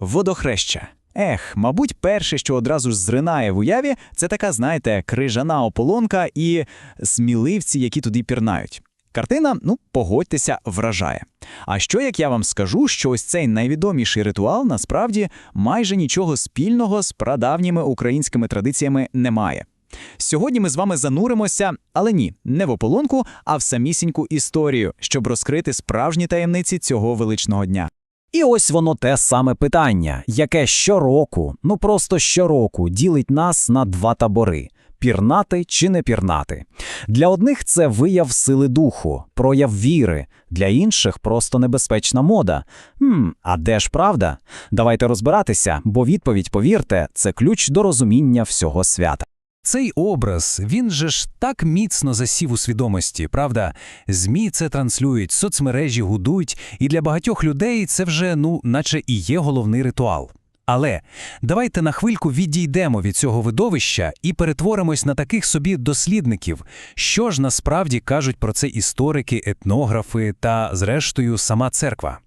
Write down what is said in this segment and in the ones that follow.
Водохреща. Ех, мабуть, перше, що одразу ж зринає в уяві, це така, знаєте, крижана ополонка і сміливці, які туди пірнають. Картина, ну, погодьтеся, вражає. А що як я вам скажу, що ось цей найвідоміший ритуал насправді майже нічого спільного з прадавніми українськими традиціями не має. Сьогодні ми з вами зануримося, але ні, не в ополонку, а в самісіньку історію, щоб розкрити справжні таємниці цього величного дня. І ось воно те саме питання, яке щороку, ну просто щороку ділить нас на два табори. Пірнати чи не пірнати. Для одних це вияв сили духу, прояв віри, для інших просто небезпечна мода. Хм, а де ж правда? Давайте розбиратися, бо відповідь, повірте, це ключ до розуміння всього свята. Цей образ, він же ж так міцно засів у свідомості, правда? ЗМІ це транслюють, соцмережі гудуть, і для багатьох людей це вже, ну, наче і є головний ритуал. Але давайте на хвильку відійдемо від цього видовища і перетворимось на таких собі дослідників, що ж насправді кажуть про це історики, етнографи та, зрештою, сама церква.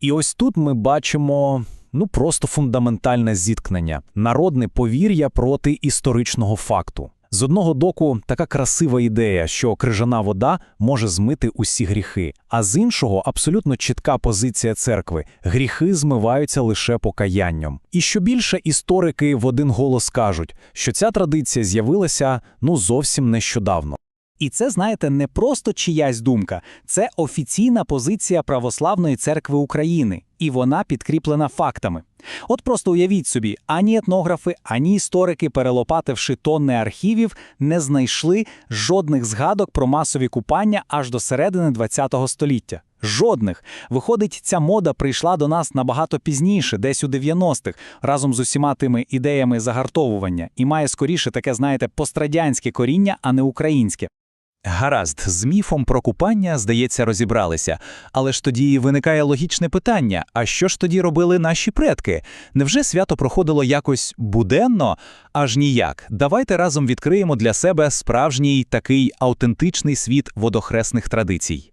І ось тут ми бачимо ну просто фундаментальне зіткнення, народне повір'я проти історичного факту. З одного боку, така красива ідея, що крижана вода може змити усі гріхи, а з іншого абсолютно чітка позиція церкви: гріхи змиваються лише покаянням. І що більше історики в один голос кажуть, що ця традиція з'явилася ну зовсім нещодавно. І це, знаєте, не просто чиясь думка, це офіційна позиція Православної церкви України, і вона підкріплена фактами. От просто уявіть собі, ані етнографи, ані історики, перелопативши тонни архівів, не знайшли жодних згадок про масові купання аж до середини ХХ століття. Жодних. Виходить, ця мода прийшла до нас набагато пізніше, десь у 90-х, разом з усіма тими ідеями загартовування, і має скоріше таке, знаєте, пострадянське коріння, а не українське. Гаразд, з міфом про купання, здається, розібралися. Але ж тоді виникає логічне питання: а що ж тоді робили наші предки? Невже свято проходило якось буденно? Аж ніяк. Давайте разом відкриємо для себе справжній такий автентичний світ водохресних традицій.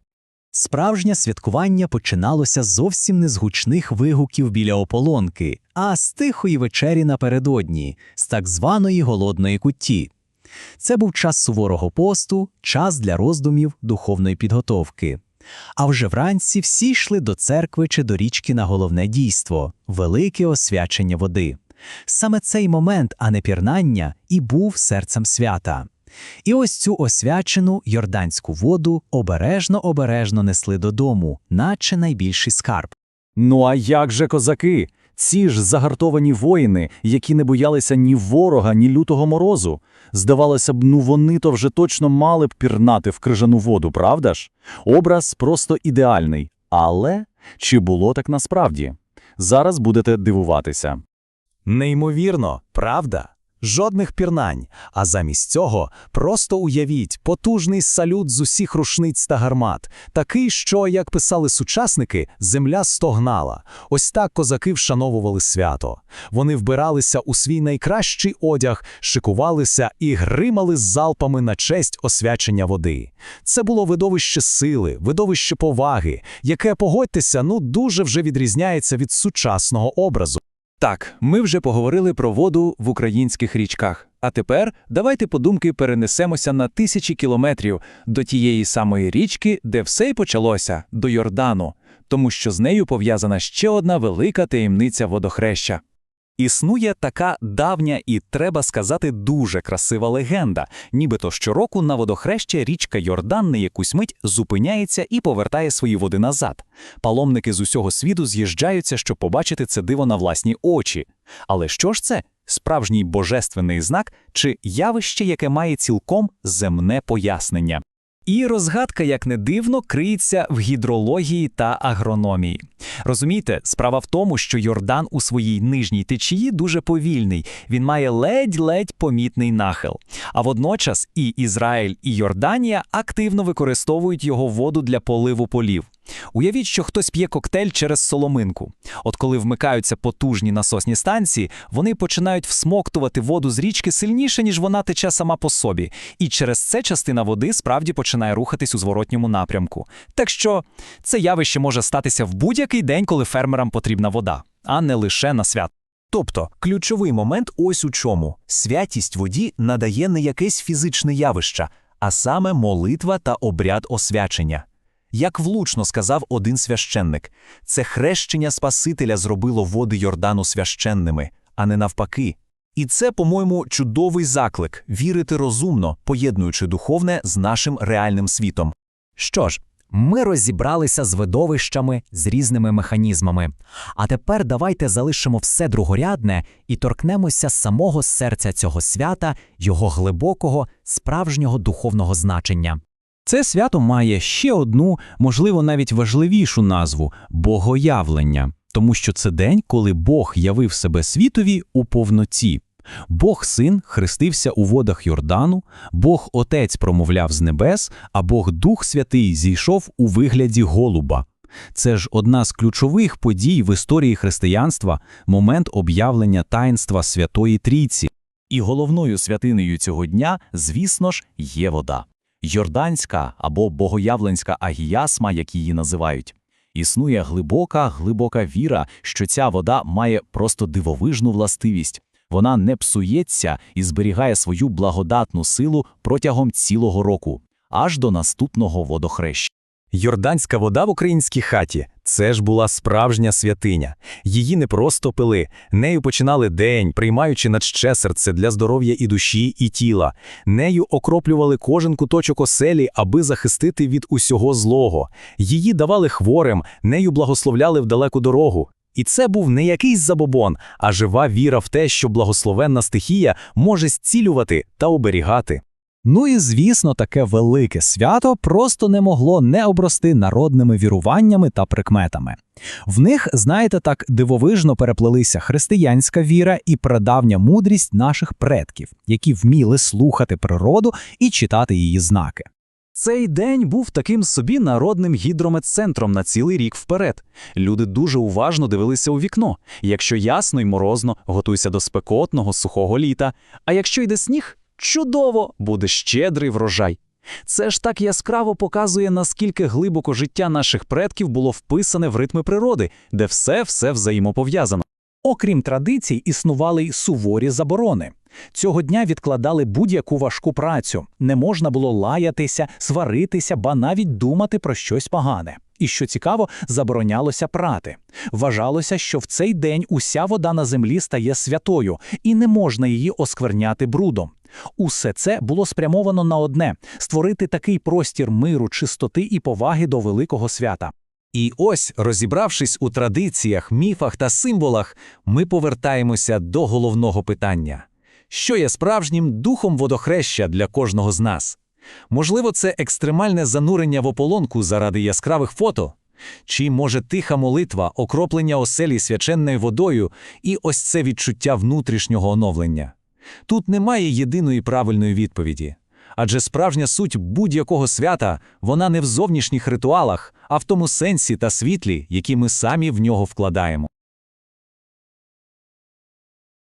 Справжнє святкування починалося зовсім не з гучних вигуків біля ополонки, а з тихої вечері напередодні, з так званої голодної кутті. Це був час суворого посту, час для роздумів духовної підготовки. А вже вранці всі йшли до церкви чи до річки на головне дійство велике освячення води. Саме цей момент, а не пірнання, і був серцем свята. І ось цю освячену йорданську воду обережно-обережно несли додому, наче найбільший скарб. Ну а як же козаки? Ці ж загартовані воїни, які не боялися ні ворога, ні лютого морозу. Здавалося б, ну вони то вже точно мали б пірнати в крижану воду, правда ж? Образ просто ідеальний. Але чи було так насправді? Зараз будете дивуватися. Неймовірно, правда? Жодних пірнань, а замість цього просто уявіть потужний салют з усіх рушниць та гармат, такий, що, як писали сучасники, земля стогнала. Ось так козаки вшановували свято. Вони вбиралися у свій найкращий одяг, шикувалися і гримали з залпами на честь освячення води. Це було видовище сили, видовище поваги, яке, погодьтеся, ну дуже вже відрізняється від сучасного образу. Так, ми вже поговорили про воду в українських річках. А тепер давайте подумки перенесемося на тисячі кілометрів до тієї самої річки, де все й почалося, до Йордану, тому що з нею пов'язана ще одна велика таємниця водохреща. Існує така давня і, треба сказати, дуже красива легенда, нібито щороку на водохреще річка Йордан на якусь мить зупиняється і повертає свої води назад. Паломники з усього світу з'їжджаються, щоб побачити це диво на власні очі. Але що ж це? Справжній божественний знак чи явище, яке має цілком земне пояснення? І розгадка, як не дивно, криється в гідрології та агрономії. Розумієте, справа в тому, що Йордан у своїй нижній течії дуже повільний, він має ледь-ледь помітний нахил. А водночас і Ізраїль, і Йорданія активно використовують його воду для поливу полів. Уявіть, що хтось п'є коктейль через соломинку. От коли вмикаються потужні насосні станції, вони починають всмоктувати воду з річки сильніше, ніж вона тече сама по собі. І через це частина води справді починає рухатись у зворотньому напрямку. Так що це явище може статися в будь-який день, коли фермерам потрібна вода, а не лише на свят. Тобто, ключовий момент ось у чому. Святість воді надає не якесь фізичне явище, а саме молитва та обряд освячення. Як влучно сказав один священник, це хрещення Спасителя зробило води Йордану священними, а не навпаки. І це, по-моєму, чудовий заклик вірити розумно, поєднуючи духовне з нашим реальним світом. Що ж, ми розібралися з видовищами, з різними механізмами. А тепер давайте залишимо все другорядне і торкнемося самого серця цього свята, його глибокого, справжнього духовного значення. Це свято має ще одну, можливо, навіть важливішу назву богоявлення, тому що це день, коли Бог явив себе світові у повноті. Бог син хрестився у водах Йордану, Бог Отець промовляв з небес, а Бог Дух Святий зійшов у вигляді голуба. Це ж одна з ключових подій в історії християнства, момент об'явлення таїнства Святої Трійці. І головною святинею цього дня, звісно ж, є вода. Йорданська або богоявленська агіясма, як її називають. Існує глибока, глибока віра, що ця вода має просто дивовижну властивість. Вона не псується і зберігає свою благодатну силу протягом цілого року, аж до наступного водохреща. Йорданська вода в українській хаті це ж була справжня святиня. Її не просто пили, нею починали день, приймаючи надще серце для здоров'я і душі, і тіла. Нею окроплювали кожен куточок оселі, аби захистити від усього злого. Її давали хворим, нею благословляли в далеку дорогу. І це був не якийсь забобон, а жива віра в те, що благословенна стихія може зцілювати та оберігати. Ну і звісно, таке велике свято просто не могло не обрости народними віруваннями та прикметами. В них, знаєте, так дивовижно переплелися християнська віра і прадавня мудрість наших предків, які вміли слухати природу і читати її знаки. Цей день був таким собі народним гідрометцентром на цілий рік вперед. Люди дуже уважно дивилися у вікно. Якщо ясно й морозно, готуйся до спекотного сухого літа. А якщо йде сніг, чудово, буде щедрий врожай. Це ж так яскраво показує, наскільки глибоко життя наших предків було вписане в ритми природи, де все-все взаємопов'язано. Окрім традицій, існували й суворі заборони. Цього дня відкладали будь-яку важку працю. Не можна було лаятися, сваритися, ба навіть думати про щось погане. І що цікаво, заборонялося прати. Вважалося, що в цей день уся вода на землі стає святою, і не можна її оскверняти брудом. Усе це було спрямовано на одне створити такий простір миру, чистоти і поваги до великого свята. І ось, розібравшись у традиціях, міфах та символах, ми повертаємося до головного питання: що є справжнім духом водохреща для кожного з нас? Можливо, це екстремальне занурення в ополонку заради яскравих фото? Чи може тиха молитва, окроплення оселі свяченною водою і ось це відчуття внутрішнього оновлення? Тут немає єдиної правильної відповіді. Адже справжня суть будь-якого свята вона не в зовнішніх ритуалах, а в тому сенсі та світлі, які ми самі в нього вкладаємо.